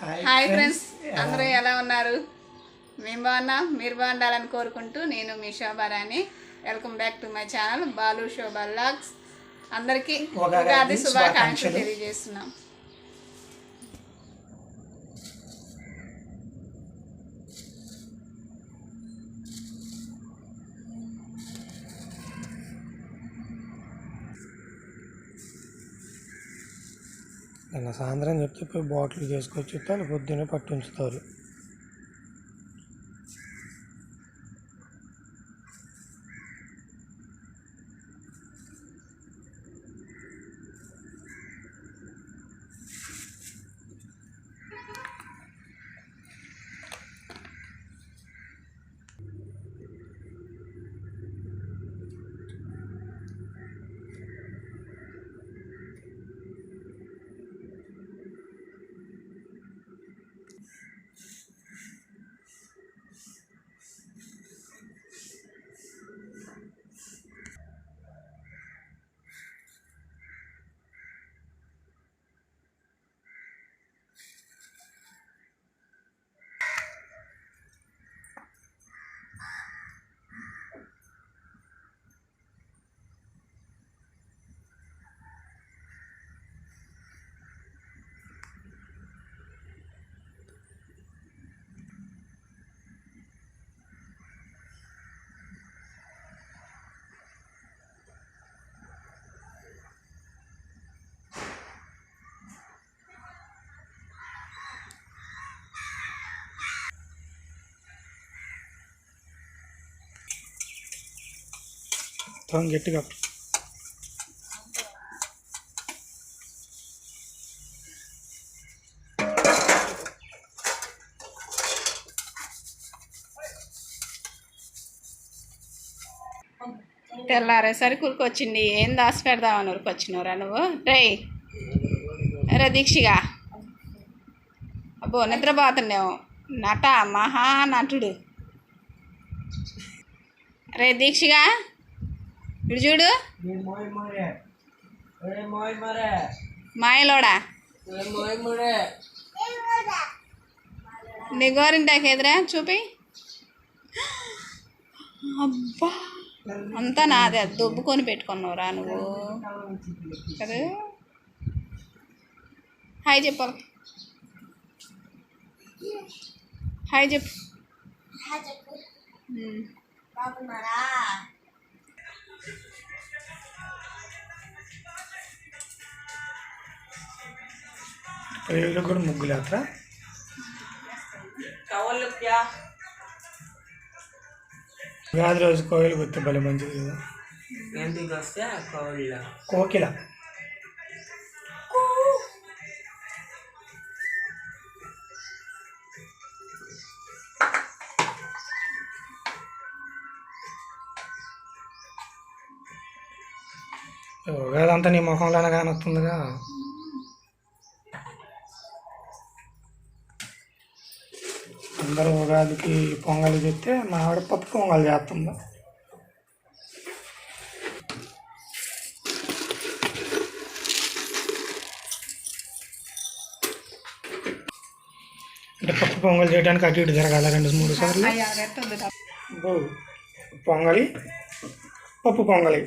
Hi friends అందరూ ఎలా ఉన్నారు? మేము బాగున్నాం మీరు బాగుండాలని కోరుకుంటూ నేను మీ Shobharani welcome back to my channel Balu Shobha logs అందరికీ ఉగాది శుభాకాంక్షలు. తెలియజేస్తున్నాం. నిన్న సాయంత్రం చెప్తే పోయి బాటిల్ చేసుకొచ్చి వాళ్ళు పొద్దున్నే పట్టు ఉంచుతారు మొత్తం గట్టిగా తెల్లారేసరికి ఉరికొచ్చింది ఏం దాసి పెడదామని ఉరికొచ్చినవరా నువ్వు? రే రే దీక్షిగా. అబ్బో నిద్రపోతున్నావు. నట మహా నటుడు రే దీక్షిగా. ఇటు చూడు. మాయలోడా? నీ గోరింటాకి ఎదురా చూపి. అబ్బా. అంతా నాదే అది దొబ్బుకొని పెట్టుకున్నావురా నువ్వు. కదా? హాయ్ చెప్పాలి హాయ్ చెప్పు. వీళ్ళు కూడా ముగ్గులు ఎత్తా ఉగాది రోజు కోయిలు గుర్తు భలే మంచిది కదా ఎందుకు వస్తే కోకిల ఉగాది అంతా నీ ముఖంలోనే కానొస్తుందిగా అందరూ ఉగాదికి పొంగల్ చెప్తే మా ఆవిడ పప్పు పొంగల్ చేస్తుంది. అంటే పప్పు పొంగల్ చేయడానికి అటు ఇటు జరగాల రెండు మూడు సార్లు. పొంగలి పప్పు పొంగలి.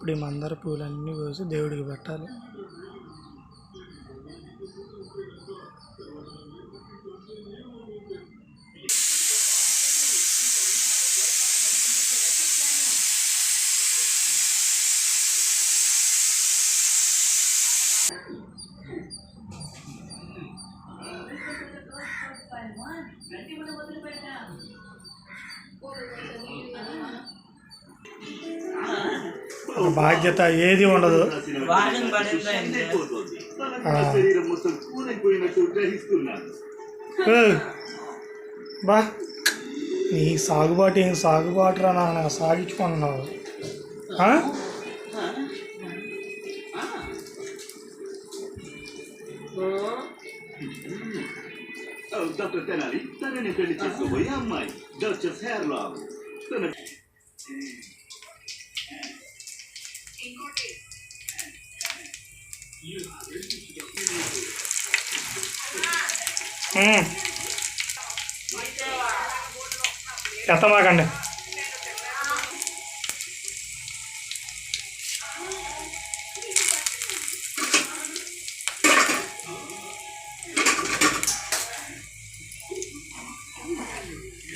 ఇప్పుడు ఈ మందార పూలన్నీ కోసి దేవుడికి పెట్టాలి. బాధ్యత ఏది ఉండదు. బా నీ సాగుబాటు ఏం సాగుబాటు రా నాన్న సాగించుకున్నావు ఆ? డాక్టర్ తెనాలి తనని పెళ్ళి చేసుకోబోయే అమ్మాయి డాక్టర్ తన ఉమ్. ఎత్తమాకండి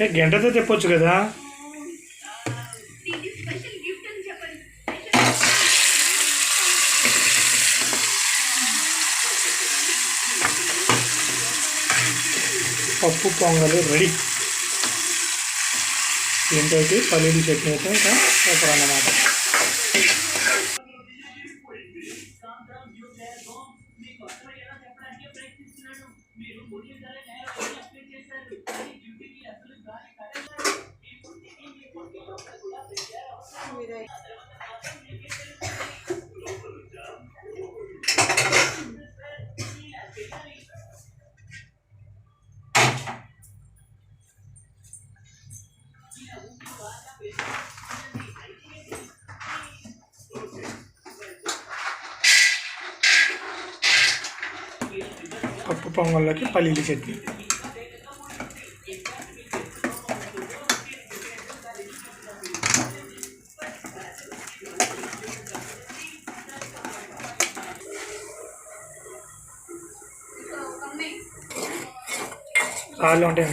ఏ గంటతో చెప్పొచ్చు కదా పప్పు పొంగలి రెడీ. దీంట్లోకి పల్లీలు చట్నీ అయితే ఇంకా సూపర్ అన్నమాట. పప్పు పొంగల్లోకి పల్లీలు చట్నీ. రాళ్ళు ఉంటాయి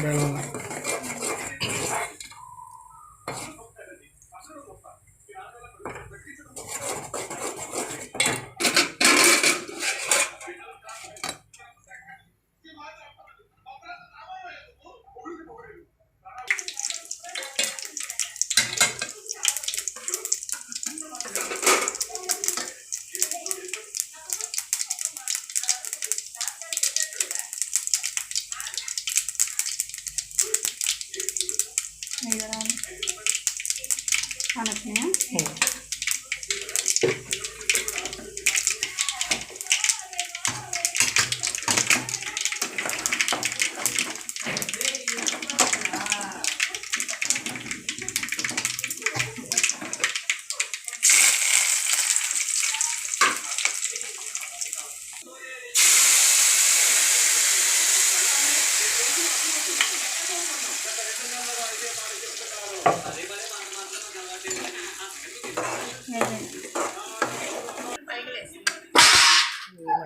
இதெல்லாம் அனுப்புங்க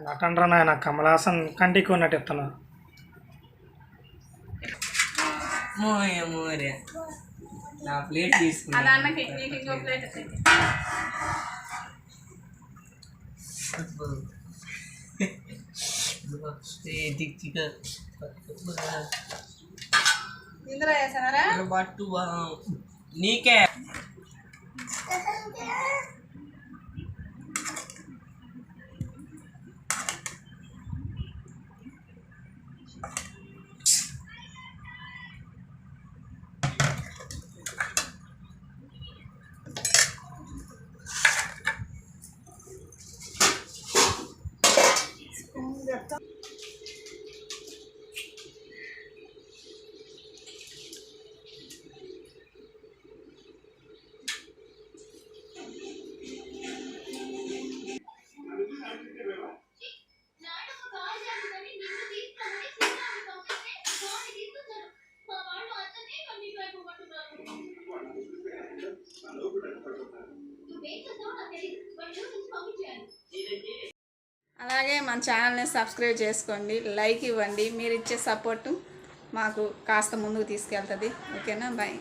నటనరా నాయన కమలాసన్ కంటికి ఉన్నట్టు ఇస్తాను మోయ మోరే. నా ప్లేట్ తీసుకున్నా అన్నకి నీకు ఇంకో ప్లేట్ ఎత్తండి. ఇందులో పట్టు నీకే. అలాగే మన ఛానల్ని సబ్స్క్రైబ్ చేసుకోండి లైక్ ఇవ్వండి. మీరు ఇచ్చే సపోర్టు మాకు కాస్త ముందుకు తీసుకెళ్తుంది. ఓకేనా? బాయ్.